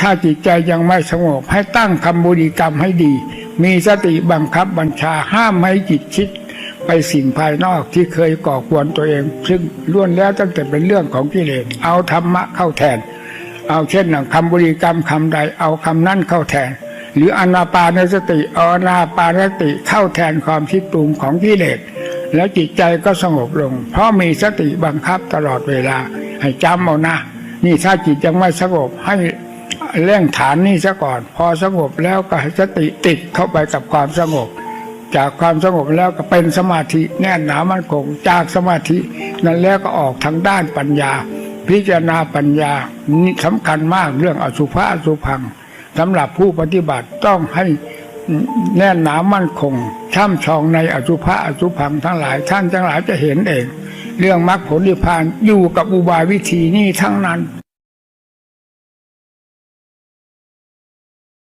ถ้าจิตใจยังไม่สงบให้ตั้งคำบริกรรมให้ดี มีสติบังคับบัญชาห้ามไม่ให้จิตคิด ไปสิ่งภายนอกที่เคยก่อกวนตัวเอง ซึ่งล้วนแล้วตั้งแต่เป็นเรื่องของกิเลสเอาธรรมะเข้าแทน เอาเช่นอย่างคำบริกรรมคำใดเอาคำนั้นเข้าแทน หรืออนาปานสติอาอนาปานสติเข้าแทนความคิดปรุงของกิเลสแล้วจิตใจก็สงบลง เพราะมีสติบังคับตลอดเวลา ให้จำเอานะ นี่ถ้าจิตยังไม่สงบให้ เร่งฐานนี่ซะก่อน พอสงบแล้วก็สติติดเข้าไปกับความสงบ จากความสงบแล้วก็เป็นสมาธิแน่นหนามั่นคงจากสมาธินั้นแล้วก็ออกทางด้านปัญญา พิจารณาปัญญานี่สำคัญมากเรื่องอสุภะอสุพังสำหรับผู้ปฏิบัติต้องให้แน่นหนามั่นคงช่ำชองในอสุภะอสุพังทั้งหลายท่านทั้งหลายจะเห็นเอง เรื่องมรรคผลนิพพานอยู่กับอุบายวิธีนี้ทั้งนั้น